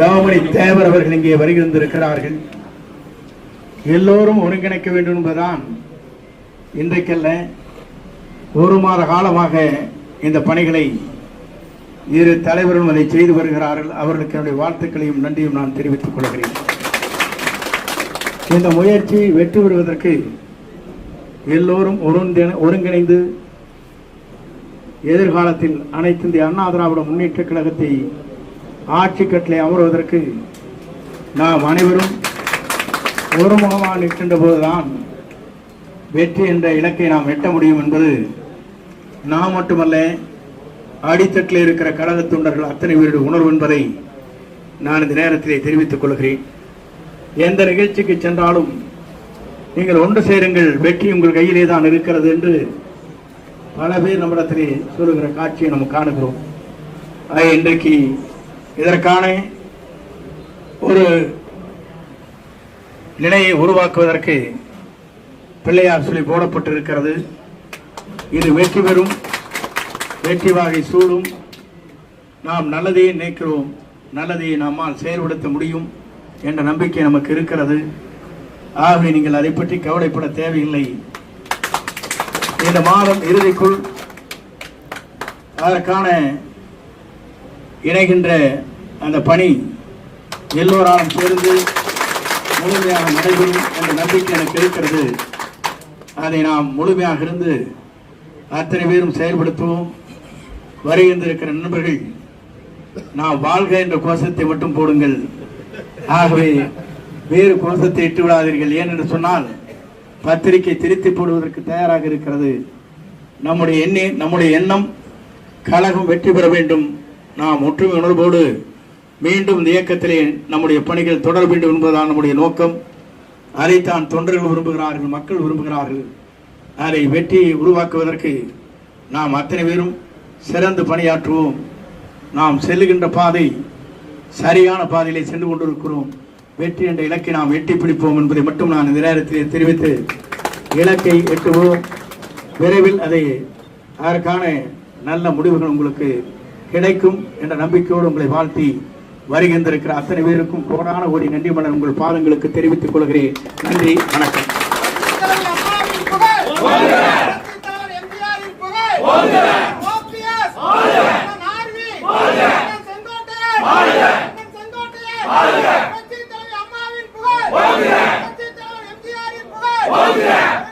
தவமணி தேவர் அவர்கள் இங்கே வருகின்றிருக்கிறார்கள். எல்லோரும் ஒருங்கிணைக்க வேண்டும் என்பதுதான் இன்றைக்கல்ல ஒரு மாத காலமாக இந்த பணிகளை இரு தலைவரும் அதை செய்து வருகிறார்கள். அவர்களுக்கு என்னுடைய வாழ்த்துக்களையும் நன்றியும் நான் தெரிவித்துக் கொள்கிறேன். இந்த முயற்சி வெற்றி பெறுவதற்கு எல்லோரும் ஒருங்கிணைந்து எதிர்காலத்தில் அனைத்து இந்திய அண்ணா திராவிட முன்னேற்ற கழகத்தை ஆட்சி கட்டளை அமர்வதற்கு நாம் அனைவரும் ஒருமுகமாக நிற்கின்ற போதுதான் வெற்றி என்ற இலக்கை நாம் எட்ட முடியும் என்பது நாம் மட்டுமல்ல அடித்தட்டில் இருக்கிற கழக தொண்டர்கள் அத்தனை பேருடைய உணர்வு என்பதை நான் இந்த நேரத்திலே தெரிவித்துக் கொள்கிறேன். எந்த நிகழ்ச்சிக்கு சென்றாலும் நீங்கள் ஒன்று சேருங்கள் வெற்றி உங்கள் கையிலே தான் இருக்கிறது என்று பல பேர் நம்மிடத்திலே சொல்லுகிற காட்சியை நம்ம காணுகிறோம். இன்றைக்கு இதற்கான ஒரு நிலையை உருவாக்குவதற்கு பிள்ளையார் சொல்லி போடப்பட்டிருக்கிறது. இது வெற்றி பெறும் வெற்றி வாகை சூடும். நாம் நல்லதையே நினைக்கிறோம் நல்லதையே நம்மால் செயல்படுத்த முடியும் என்ற நம்பிக்கை நமக்கு இருக்கிறது. ஆகவே நீங்கள் அதை பற்றி கவலைப்பட தேவையில்லை. இந்த மாதம் இறுதிக்குள் அதற்கான இணைகின்ற அந்த பணி எல்லோராலும் சேர்ந்து முழுமையாக நடைபெறும் என்ற நம்பிக்கை எனக்கு இருக்கிறது. அதை நாம் முழுமையாக இருந்து அத்தனை பேரும் செயல்படுத்துவோம். வருகின்றிருக்கிற நண்பர்கள் நாம் வாழ்க என்ற கோஷத்தை மட்டும் போடுங்கள். ஆகவே வேறு கோஷத்தை இட்டு விடாதீர்கள். ஏனென்று சொன்னால் பத்திரிகை திருத்தி போடுவதற்கு தயாராக இருக்கிறது. நம்முடைய எண்ணி நம்முடைய எண்ணம் கழகம் வெற்றி பெற வேண்டும். நாம் ஒற்றுமை உணர்வோடு மீண்டும் இந்த இயக்கத்திலே நம்முடைய பணிகள் தொடர வேண்டும் என்பதுதான் நம்முடைய நோக்கம். அதைத்தான் தொண்டர்கள் விரும்புகிறார்கள் மக்கள் விரும்புகிறார்கள். அதை வெற்றியை உருவாக்குவதற்கு நாம் அத்தனை பேரும் சிறந்து பணியாற்றுவோம். நாம் செல்லுகின்ற பாதை சரியான பாதையிலே சென்று கொண்டிருக்கிறோம். வெற்றி என்ற இலக்கை நாம் எட்டி பிடிப்போம் என்பதை மட்டும் நான் இந்த நேரத்தில் தெரிவித்து இலக்கை எட்டுவோம். விரைவில் அதை அதற்கான நல்ல முடிவுகள் உங்களுக்கு கிடைக்கும் என்ற நம்பிக்கையோடு உங்களை வாழ்த்தி வருகின்றிருக்கிற அத்தனை பேருக்கும் கோடான ஓடி நன்றி மலர் உங்கள் பாதங்களுக்கு தெரிவித்துக் கொள்கிறேன். நன்றி வணக்கம். வாழ்க